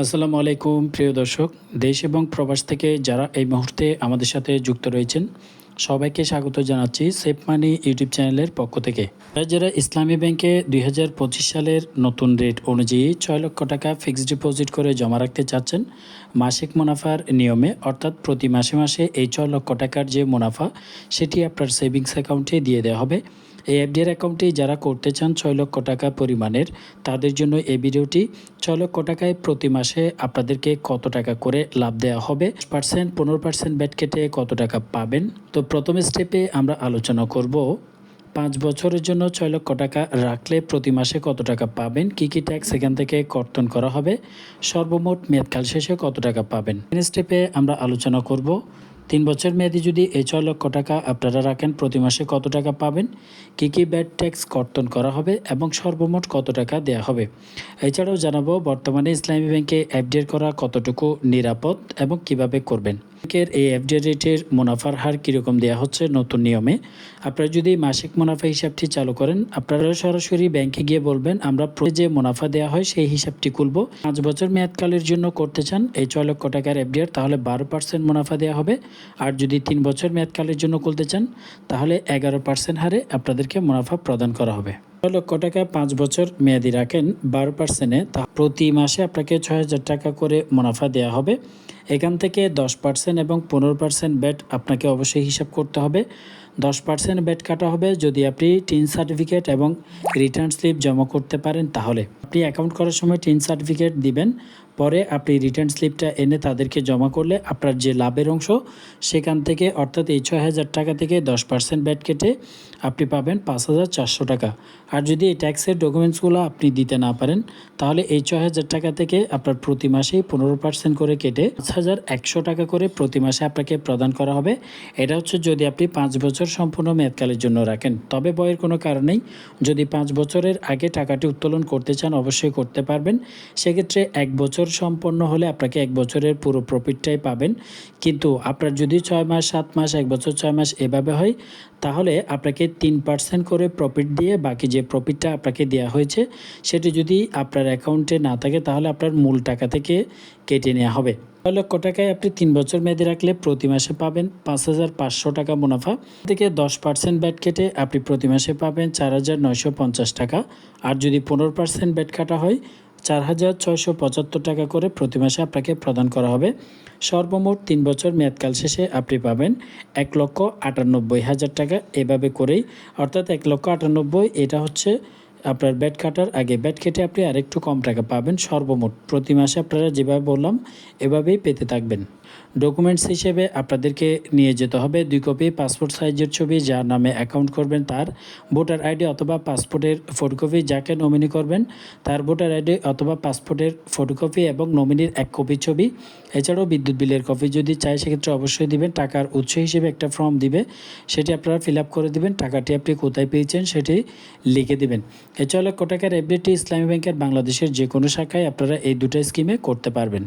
আসসালামু আলাইকুম, প্রিয় দর্শক। দেশ এবং প্রবাস থেকে যারা এই মুহূর্তে আমাদের সাথে যুক্ত রয়েছেন, সবাইকে স্বাগত জানাচ্ছি সেফ মানি ইউটিউব চ্যানেলের পক্ষ থেকে। যারা ইসলামী ব্যাংকে দুই হাজার পঁচিশ সালের নতুন রেট অনুযায়ী ছয় লক্ষ টাকা ফিক্সড ডিপোজিট করে জমা রাখতে চাচ্ছেন মাসিক মুনাফার নিয়মে, অর্থাৎ প্রতি মাসে মাসে এই ছয় লক্ষ টাকার যে মুনাফা, সেটি আপনার সেভিংস অ্যাকাউন্টে দিয়ে দেওয়া হবে। এই এফডিআর অ্যাকাউন্টটি যারা করতে চান ছয় লক্ষ টাকা পরিমাণের, তাদের জন্য এই ভিডিওটি ছয় লক্ষ টাকায় প্রতি মাসে আপনাদেরকে কত টাকা করে লাভ দেওয়া হবে, পার্সেন্ট, পনেরো পার্সেন্ট ব্যাট কেটে কত টাকা পাবেন? তো প্রথম স্টেপে আমরা আলোচনা করব, পাঁচ বছরের জন্য ছয় লক্ষ টাকা রাখলে প্রতি মাসে কত টাকা পাবেন, কি কি ট্যাক্স এখান থেকে কর্তন করা হবে, সর্বমোট মেয়াদকাল শেষে কত টাকা পাবেন? স্টেপে আমরা আলোচনা করব তিন বছর মেয়াদি যদি এই ছয় লক্ষ টাকা আপনারা রাখেন, প্রতি মাসে কত টাকা পাবেন? কী কী ব্যাড ট্যাক্স কর্তন করা হবে এবং সর্বমোট কত টাকা দেয়া হবে? এছাড়াও জানাব, বর্তমানে ইসলামী ব্যাংকে এফডিআর করা কতটুকু নিরাপদ এবং কীভাবে করবেন? ব্যাংকের এই এফডিআর রেটের মুনাফার হার কীরকম দেওয়া হচ্ছে নতুন নিয়মে? আপনারা যদি মাসিক মুনাফা হিসাবটি চালু করেন, আপনারা সরাসরি ব্যাংকে গিয়ে বলবেন, আমরা যে মুনাফা দেওয়া হয় সেই হিসাবটি খুলব। পাঁচ বছর মেয়াদকালের জন্য করতে চান এই ছয় লক্ষ টাকার এফডিআর তাহলে বারো পার্সেন্ট মুনাফা দেওয়া হবে। আর যদি তিন বছর মেয়াদকালের জন্য খুলতে চান, তাহলে এগারো পার্সেন্ট হারে আপনাদেরকে মুনাফা প্রদান করা হবে। ছয় লক্ষ টাকা পাঁচ বছর মেয়াদি রাখেন, বারো পার্সেন্টে তা প্রতি মাসে আপনাকে ছয় হাজার টাকা করে মুনাফা দেওয়া হবে। এখান থেকে দশ পার্সেন্ট এবং পনেরো পার্সেন্ট ব্যাট আপনাকে অবশ্যই হিসাব করতে হবে। দশ পার্সেন্ট ব্যাট কাটা হবে যদি আপনি টিন সার্টিফিকেট এবং রিটার্ন স্লিপ জমা করতে পারেন তাহলে। আপনি অ্যাকাউন্ট করার সময় টিন সার্টিফিকেট দিবেন। পরে আপনি রিটার্ন স্লিপটা এনে তাদেরকে জমা করলে আপনার যে লাভের অংশ, সেখান থেকে অর্থাৎ এই ছয় হাজার টাকা থেকে দশ পার্সেন্ট ব্যাট কেটে আপনি পাবেন পাঁচ হাজার চারশো টাকা। আর যদি এই ট্যাক্সের ডকুমেন্টসগুলো আপনি দিতে না পারেন, তাহলে এই ছয় হাজার টাকা থেকে আপনার প্রতি মাসেই পনেরো পার্সেন্ট করে কেটে পাঁচ হাজার একশো টাকা করে প্রতি মাসে আপনাকে প্রদান করা হবে। এটা হচ্ছে যদি আপনি পাঁচ বছর সম্পূর্ণ মেয়াদকালের জন্য রাখেন। তবে বয়ের কোনো কারণেই যদি পাঁচ বছরের আগে টাকাটি উত্তোলন করতে চান, অবশ্যই করতে পারবেন। সেক্ষেত্রে এক বছর সম্পন্ন হলে আপনাকে এক বছরের পুরো প্রফিটটাই পাবেন। কিন্তু আপনার যদি ছয় মাস, সাত মাস, এক বছর ছয় মাস এভাবে হয়, তাহলে আপনাকে তিন পার্সেন্ট করে প্রফিট দিয়ে বাকি যে প্রফিটটা আপনাকে দেওয়া হয়েছে, সেটি যদি আপনার অ্যাকাউন্টে না থাকে, তাহলে আপনার মূল টাকা থেকে কেটে নেওয়া হবে। ছয় লক্ষ টাকায় আপনি তিন বছর মেয়াদি রাখলে প্রতি মাসে পাবেন পাঁচ হাজার পাঁচশো টাকা মুনাফা। থেকে দশ পার্সেন্ট ব্যাট কেটে আপনি প্রতি মাসে পাবেন চার হাজার নয়শো পঞ্চাশ টাকা। আর যদি পনেরো পার্সেন্ট ব্যাট কাটা হয় চার হাজার ছয়শো পঁচাত্তর টাকা করে প্রতি মাসে আপনাকে প্রদান করা হবে। সর্বমোট তিন বছর মেয়াদকাল শেষে আপনি পাবেন এক লক্ষ আটানব্বই হাজার টাকা। এভাবে করেই, অর্থাৎ এক লক্ষ আটানব্বই, এটা হচ্ছে আপনার ব্যাট কাটার আগে। ব্যাট কেটে আপনি আরেকটু কম টাকা পাবেন সর্বমোট। প্রতি মাসে আপনারা যেভাবে বললাম, এভাবেই পেতে থাকবেন। ডকুমেন্টস হিসেবে আপনাদেরকে নিয়ে যেতে হবে। দুই কপি পাসপোর্ট সাইজের ছবি, যার নামে অ্যাকাউন্ট করবেন তার ভোটার আইডি অথবা পাসপোর্টের ফটোকপি যাকে নমিনি করবেন তার ভোটার আইডি অথবা পাসপোর্টের ফটোকপি এবং নমিনির এক কপি ছবি। এছাড়াও বিদ্যুৎ বিলের কপি যদি চাই সেক্ষেত্রে অবশ্যই দিবেন। টাকার উৎস হিসেবে একটা ফর্ম দিবে। সেটি আপনারা ফিল আপ করে দিবেন। টাকাটি আপনি কোথায় পেয়েছেন, সেটি লিখে দিবেন। এছাড়া লক্ষ টাকার এফডিটি ইসলামী ব্যাংকের বাংলাদেশের যে কোনো শাখায় আপনারা এই দুটো স্কিমে করতে পারবেন।